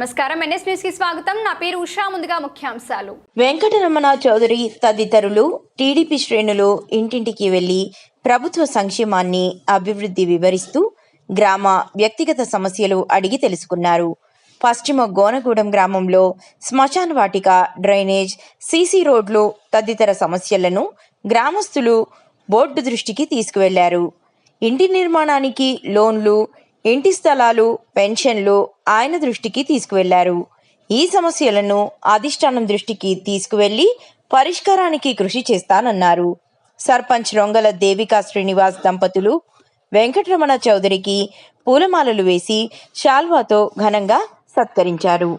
నమస్కారం. ఎన్ఎస్ న్యూస్కి స్వాగతం. నా పేరు ఉషా. ముందుగా ముఖ్యాంశాలు. వెంకటరమణ చౌదరి తదితరులు టీడీపీ శ్రేణులు ఇంటింటికి వెళ్ళి ప్రభుత్వ సంక్షేమాన్ని అభివృద్ధి వివరిస్తూ గ్రామ వ్యక్తిగత సమస్యలు అడిగి తెలుసుకున్నారు. పశ్చిమ గోనగూడెం గ్రామంలో శ్మశాన వాటిక డ్రైనేజ్ సీసీ రోడ్లు తదితర సమస్యలను గ్రామస్తులు బోర్డు దృష్టికి తీసుకువెళ్ళారు. ఇంటి నిర్మాణానికి లోన్లు ఇంటి స్థలాలు పెన్షన్లు ఆయన దృష్టికి తీసుకువెళ్ళారు. ఈ సమస్యలను అధిష్టానం దృష్టికి తీసుకువెళ్ళి పరిష్కారానికి కృషి చేస్తానన్నారు. సర్పంచ్ రొంగల దేవికా శ్రీనివాస్ దంపతులు వెంకటరమణ చౌదరికి పూలమాలలు వేసి శాల్వాతో ఘనంగా సత్కరించారు.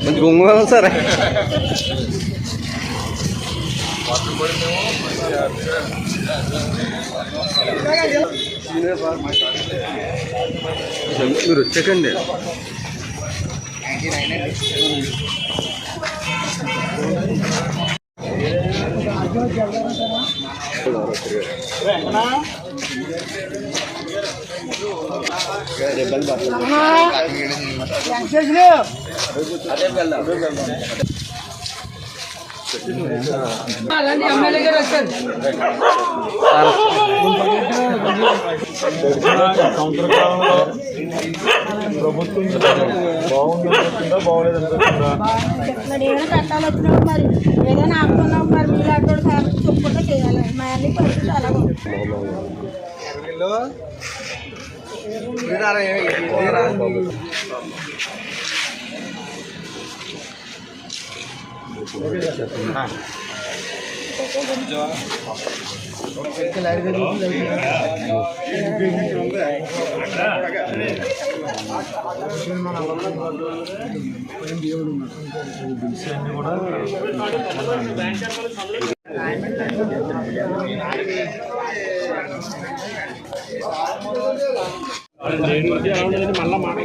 మంచి గుంగు సరే మీరు వచ్చాకండి సంవత్సర కాలంలో ప్రభుత్వం బాగుందనిపిస్తుందా బాగోలేదనిపిస్తుందా మరి కట్టాలి వచ్చినప్పుడు మరి ఏదైనా ఆపుకున్నాం మరి మీరు అక్కడ చెప్పుకుంటే చేయాలి మా పరిస్థితి అలాగే ఉంది. మళ్ళా మానే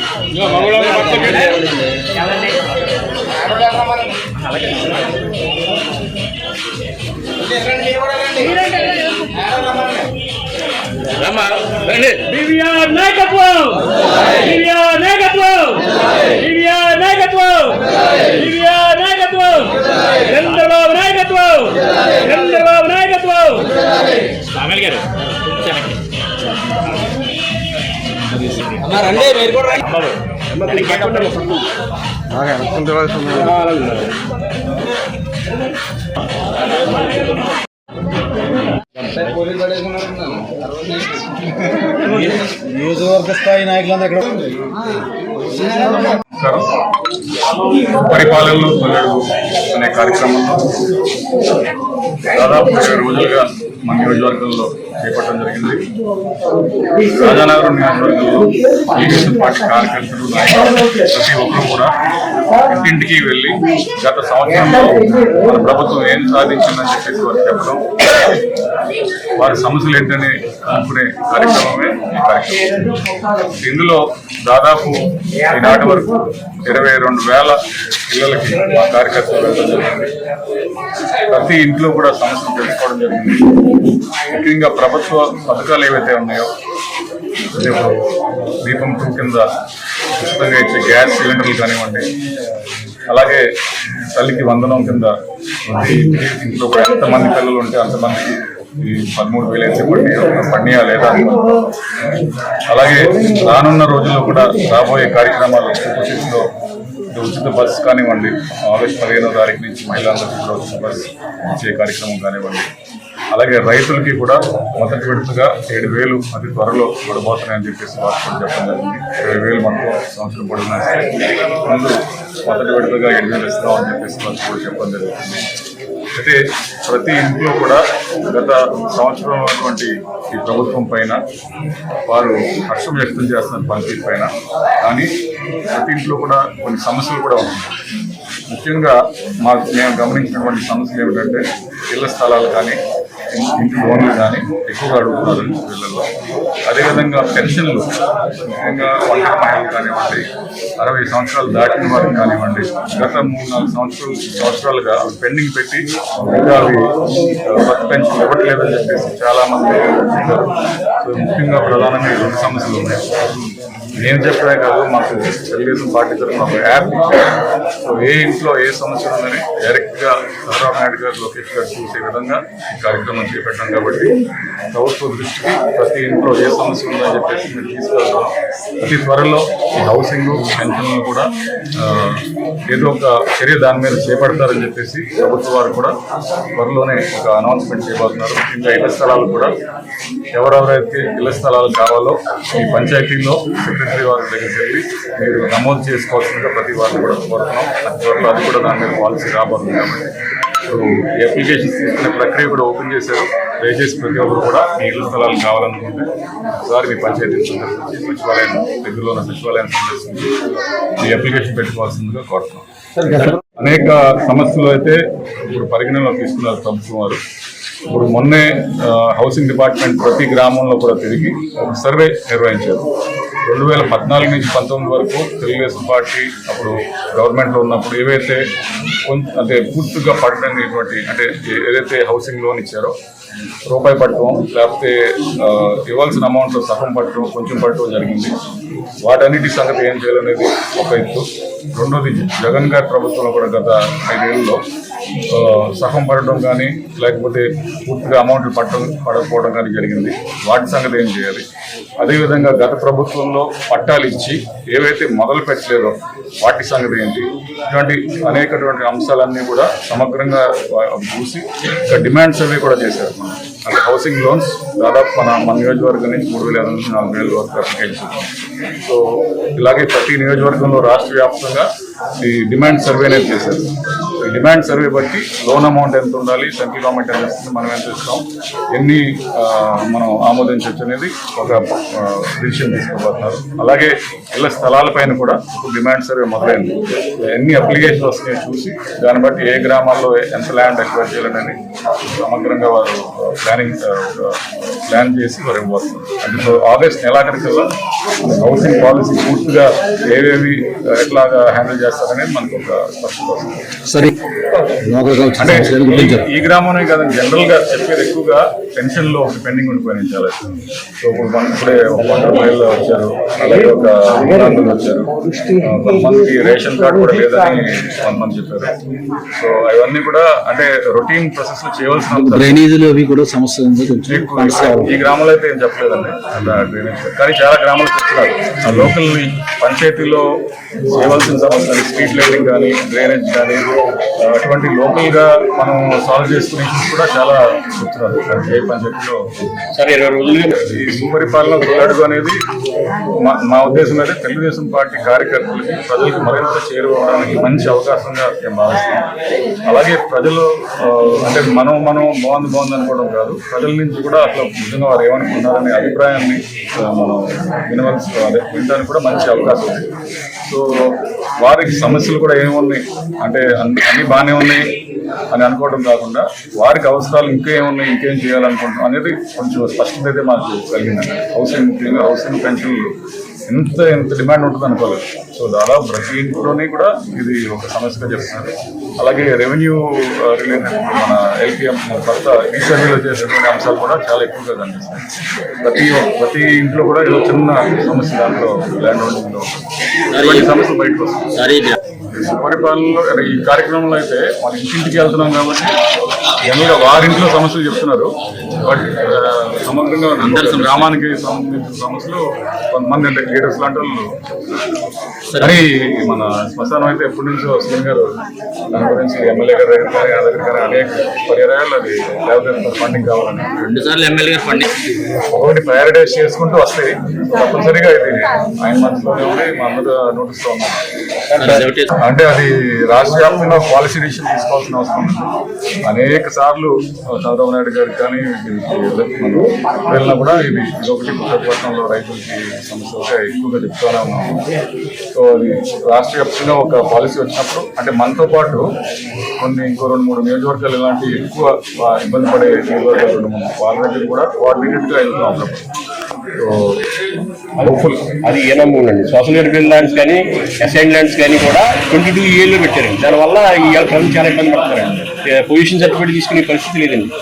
డివిఆర్ నాయకత్వం! డివిఆర్ నాయకత్వం రండి నియోజకవర్గ స్థాయి నాయకులందరూ ఎక్కడ పరిపాలనలో తొలడు అనే కార్యక్రమంలో దాదాపు ఇరవై రోజులుగా మన నియోజకవర్గంలో చేపట్టడం జరిగింది. రాజానగరం నియోజకవర్గంలో తెలుగుదేశం పార్టీ కార్యకర్తలు ప్రతి ఒక్కరు కూడా ఇంటింటికి వెళ్ళి గత సంవత్సరంలో మన ప్రభుత్వం ఏం సాధించిందని చెప్పేసి వారు చెప్పడం వారి సమస్యలు ఏంటని అనుకునే కార్యక్రమమే ఈ కార్యక్రమం. ఇందులో దాదాపు ఈనాటి వరకు ఇరవై రెండు వేల పిల్లలకి మా కార్యకర్తలు వెళ్ళడం జరిగింది. ప్రతి ఇంట్లో కూడా సమస్యలు తెలుసుకోవడం జరిగింది. ముఖ్యంగా ప్రభుత్వ పథకాలు ఏవైతే ఉన్నాయో ఇప్పుడు దీపం టూ కింద ఉచితంగా ఇచ్చే గ్యాస్ సిలిండర్లు కానివ్వండి అలాగే తల్లికి వందనం కింద ఇంట్లో ఎంతమంది పిల్లలు ఉంటే అంతమందికి ఈ పదమూడు వేలు అయితే పడినాయో పడినాయా లేదా? అలాగే రానున్న రోజుల్లో కూడా రాబోయే కార్యక్రమాలు లో ఉచిత బస్సు కానివ్వండి ఆగస్టు పదిహేనో తారీఖు నుంచి మహిళలందరికీ కూడా ఉచిత బస్సు ఇచ్చే కార్యక్రమం కానివ్వండి అలాగే రైతులకి కూడా మొదటి విడతగా ఏడు వేలు అతి త్వరలో పడబోతున్నాయని చెప్పేసి వారు కూడా చెప్పడం జరిగింది. ఇరవై వేలు మనకు సంవత్సరం పడుతున్నాయి ముందు మొదటి విడతగా ఏడు వేలు ఇస్తామని చెప్పేసి వారు కూడా చెప్పడం జరుగుతుంది. అయితే ప్రతి ఇంట్లో కూడా గత సంవత్సరం ఉన్నటువంటి ఈ ప్రభుత్వం పైన వారు హర్షం వ్యక్తం చేస్తున్న పనితీరు పైన. కానీ ప్రతి ఇంట్లో కూడా కొన్ని సమస్యలు కూడా ఉన్నాయి. ముఖ్యంగా మా మేము గమనించినటువంటి సమస్యలు ఏమిటంటే ఇళ్ళ స్థలాలు కానీ ఫోన్లు కానీ ఎక్కువగా అడుగుతున్నారు పిల్లల్లో అదేవిధంగా పెన్షన్లు ముఖ్యంగా వంటల మహిళలు కానివ్వండి అరవై సంవత్సరాలు దాటిన వారికి కానివ్వండి గత మూడు నాలుగు సంవత్సరాలు సంవత్సరాలుగా పెండింగ్ పెట్టి ఇంకా అవి కొత్త పెన్షన్ ఇవ్వట్లేదని చెప్పేసి చాలామంది సో ముఖ్యంగా ప్రధానంగా ఈ రెండు సమస్యలు ఉన్నాయి. నేను చెప్పడే కాదు మాకు తెలుగుదేశం పార్టీ తరఫున ఒక యాప్ సో ఏ ఇంట్లో ఏ సమస్య ఉందని డైరెక్ట్గా చంద్రబాబు నాయుడు గారు లోకేష్ గారు చూసే విధంగా ఈ కార్యక్రమం చేపట్టాం కాబట్టి ప్రభుత్వ దృష్టికి ప్రతి ఇంట్లో ఏ సమస్య ఉందని చెప్పేసి మేము తీసుకెళ్తాం అతి త్వరలో ఈ హౌసింగ్ పెన్షన్లు కూడా ఏదో ఒక చర్య దాని మీద చేపడతారని చెప్పేసి ప్రభుత్వ వారు కూడా త్వరలోనే ఒక అనౌన్స్మెంట్ చేయబోతున్నారు. ఇంకా ఇళ్ళ స్థలాలు కూడా ఎవరెవరైతే ఇళ్ళ స్థలాలు కావాలో ఈ పంచాయతీలో సెక్రటరీ వారి దగ్గరికి వెళ్ళి మీరు నమోదు చేసుకోవాల్సిందిగా ప్రతి వారిని కూడా కోరుతున్నాం. త్వరలో అది కూడా దాని మీద పాలసీ రాబోతుంది కాబట్టి. సో ఈ అప్లికేషన్స్ తీసుకునే ప్రక్రియ కూడా ఓపెన్ చేశారు. దయచేసి ప్రతి ఒక్కరు కూడా మీ ఇళ్ళ స్థలాలు కావాలనుకుంటే ఒకసారి మీ పంచాయతీ సందర్శించి సచివాలయం దగ్గరలో ఉన్న సచివాలయం సందర్శించి మీ అప్లికేషన్ పెట్టుకోవాల్సిందిగా కోరుతున్నాం. అనేక సమస్యలు అయితే ఇప్పుడు పరిగణనలో తీసుకున్నారు ప్రభుత్వం వారు. ఇప్పుడు మొన్నే హౌసింగ్ డిపార్ట్మెంట్ ప్రతి గ్రామంలో కూడా తిరిగి ఒక సర్వే నిర్వహించారు. రెండు వేల పద్నాలుగు నుంచి పంతొమ్మిది వరకు తెలుగుదేశం పార్టీ అప్పుడు గవర్నమెంట్లో ఉన్నప్పుడు ఏవైతే అంటే పూర్తిగా పడనటువంటి అంటే ఏదైతే హౌసింగ్ లోన్ ఇచ్చారో రూపాయి పట్టడం లేకపోతే ఇవ్వాల్సిన అమౌంట్ సగం పట్టడం కొంచెం పట్టడం జరిగింది. వాటన్నిటి సంగతి ఏం చేయాలనేది ఒక ఎత్తు రెండోది జగన్ గారి ప్రభుత్వంలో కూడా గత ఐదేళ్ళలో ఆ, సగం పడటం కానీ లేకపోతే పూర్తిగా అమౌంట్లు పట్టడం పడకపోవడం కానీ జరిగింది. వాటి సంగతి ఏం చేయాలి? అదేవిధంగా గత ప్రభుత్వంలో పట్టాలు ఇచ్చి ఏవైతే మొదలు పెట్టలేదో వాటి సంగతి ఏంటి? ఇటువంటి అనేకటువంటి అంశాలన్నీ కూడా సమగ్రంగా చూసి ఇంకా డిమాండ్ సర్వే కూడా చేశారు. అండ్ హౌసింగ్ లోన్స్ దాదాపు మన మన నియోజకవర్గం నుంచి మూడు వేల ఐదు నుంచి నాలుగు వేల వరకు అప్లికేషన్ సో ఇలాగే ప్రతి నియోజకవర్గంలో రాష్ట్ర వ్యాప్తంగా ఈ డిమాండ్ సర్వే అనేది చేశారు. డిమాండ్ సర్వే బట్టి లోన్ అమౌంట్ ఎంత ఉండాలి సెంట్రల్ గవర్నమెంట్ ఎంత ఇస్తుంది మనం ఎంత ఇస్తాం ఎన్ని మనం ఆమోదించవచ్చు అనేది ఒక డిసిషన్ తీసుకోబోతున్నారు. అలాగే ఇళ్ళ స్థలాలపైన కూడా ఇప్పుడు డిమాండ్ సర్వే మొదలైంది. ఎన్ని అప్లికేషన్ వస్తున్నాయో చూసి దాన్ని బట్టి ఏ గ్రామాల్లో ఎంత ల్యాండ్ ఎక్వైర్ చేయాలని సమగ్రంగా వారు ప్లానింగ్ ప్లాన్ చేసి వారు ఇవ్వబోతున్నారు. అంటే ఆగస్ట్ నెలాఖరికల్లా హౌసింగ్ పాలసీ పూర్తిగా ఏవేవి ఎట్లాగా హ్యాండిల్ చేస్తారనేది మనకు ఒక స్పష్టత వస్తుంది. ఈ- గ్రామంలో కాదండి జనరల్గా చెప్పేది ఎక్కువగా పెన్షన్లో ఒక పెండింగ్ ఉండిపోయినాయి చాలా సో ఇప్పుడు మన ఇప్పుడే ఒక వంద రూపాయలు వచ్చారు. అలాగే ఒక వికలాంగులు వచ్చారు. కొంతమందికి రేషన్ కార్డు కూడా లేదని కొంతమంది చెప్పారు. సో అవన్నీ కూడా అంటే రొటీన్ ప్రాసెస్లో చేయవలసిన. డ్రైనేజీలు అవి కూడా సమస్య. ఈ గ్రామంలో అయితే ఏం చెప్పలేదండి. అలా డ్రైనేజ్ కానీ చాలా గ్రామాలు చెప్తున్నారు. ఆ లోకల్ పంచాయతీలో చేయవలసిన సమస్యలు స్ట్రీట్ లైటింగ్ కానీ డ్రైనేజ్ కానీ అటువంటి లోకల్గా మనం సాల్వ్ చేసుకునే కూడా చాలా చెప్తున్నారు. పంచాయతీలో సుపరిపాలన తొలడుగు అనేది మా ఉద్దేశం అయితే తెలుగుదేశం పార్టీ కార్యకర్తలకి ప్రజలకు మరింత చేరుకోవడానికి మంచి అవకాశంగా నేను భావిస్తున్నాను అలాగే ప్రజలు అంటే మనం మనం బాగుంది బాగుంది అనుకోవడం కాదు. ప్రజల నుంచి కూడా అట్లా నిజంగా వారు ఏమనుకున్నారనే అభిప్రాయాన్ని మనం వినవలసి అదే వినడానికి కూడా మంచి అవకాశం ఉంది. సో వారికి సమస్యలు కూడా ఏమున్నాయి అంటే అన్ని అన్ని బాగానే ఉన్నాయి అని అనుకోవడం కాకుండా వారికి అవసరాలు ఇంకేమున్నాయి ఇంకేం చేయాలనుకుంటున్నాం అనేది కొంచెం స్పష్టత అయితే మాకు కలిగిందండి హౌసింగ్ ముఖ్యంగా హౌసింగ్ పెన్షన్లు ఎంత ఎంత డిమాండ్ ఉంటుంది అనుకోలేదు. సో దాదాపు ప్రతి ఇంట్లోనే కూడా ఇది ఒక సమస్యగా చెప్తున్నారు. అలాగే రెవెన్యూ రిలేటెడ్ మన ఎల్పిఎం కొత్త రీసర్వేలో చేసేటువంటి అంశాలు కూడా చాలా ఎక్కువగా కనిపిస్తాయి ప్రతి ప్రతి ఇంట్లో కూడా ఏదో చిన్న సమస్య దాంట్లో ల్యాండ్ ఓనింగ్లో సమస్యలు బయటకు వస్తాయి ఈ పరిపాలనలో ఈ కార్యక్రమంలో అయితే మన ఇంటింటికి వెళ్తున్నాం కాబట్టి జనరల్గా వారింట్లో సమస్యలు చెప్తున్నారు. బట్ సమగ్రంగా అందరి గ్రామానికి సంబంధించిన సమస్యలు కొంతమంది అంటే లీడర్స్ లాంటి వాళ్ళు కానీ మన శ్మశానం అయితే ఎప్పటి నుంచో సీఎం గారు? దాని గురించి ఎమ్మెల్యే గారి దగ్గర కానీ ఆ దగ్గర కానీ అనేక పర్యాయాలు అది లేకపోతే ఫండింగ్ కావాలని. రెండు సార్లు ఎమ్మెల్యే గారు ఫండింగ్ ఒకటి ప్రయారిటైజ్ చేసుకుంటూ వస్తాయి. తప్పనిసరిగా ఇది ఆయన మనసులోనే ఉంది మా అందరూ నోటిస్తూ ఉన్నాం అంటే అది రాష్ట్ర వ్యాప్తంగా పాలసీ డిసిషన్ తీసుకోవాల్సిన అవసరం ఉంది. అనేక సార్లు చంద్రబాబు నాయుడు గారికి కానీ వెళ్ళినా కూడా ఇది ఇదొకటి విశాఖపట్నంలో రైతులకి సమస్యలుగా ఎక్కువగా చెప్తూనే ఉన్నాము. సో అది రాష్ట్ర వ్యాప్తంగా ఒక పాలసీ వచ్చినప్పుడు అంటే మనతో పాటు కొన్ని ఇంకో రెండు మూడు నియోజకవర్గాలు ఇలాంటి ఎక్కువ ఇబ్బంది పడే నియోజకవర్గాలు రెండు మూడు వాళ్ళ దగ్గర కూడా కోఆర్డినేటెడ్గా వెళ్తున్నాం అప్పుడప్పుడు. హోప్ఫుల్ అది ఏ నమూనా అండి సోషల్ వెల్ఫేర్ ల్యాండ్స్ కానీ అసైన్ ల్యాండ్స్ కానీ కూడా ట్వంటీ టూ ఇయర్లో పెట్టారండి. దానివల్ల ఈ ప్రజలు చాలా ఇబ్బంది పడుతున్నారండి పొజిషన్ సర్టిఫికేట్ తీసుకునే పరిస్థితి లేదండి.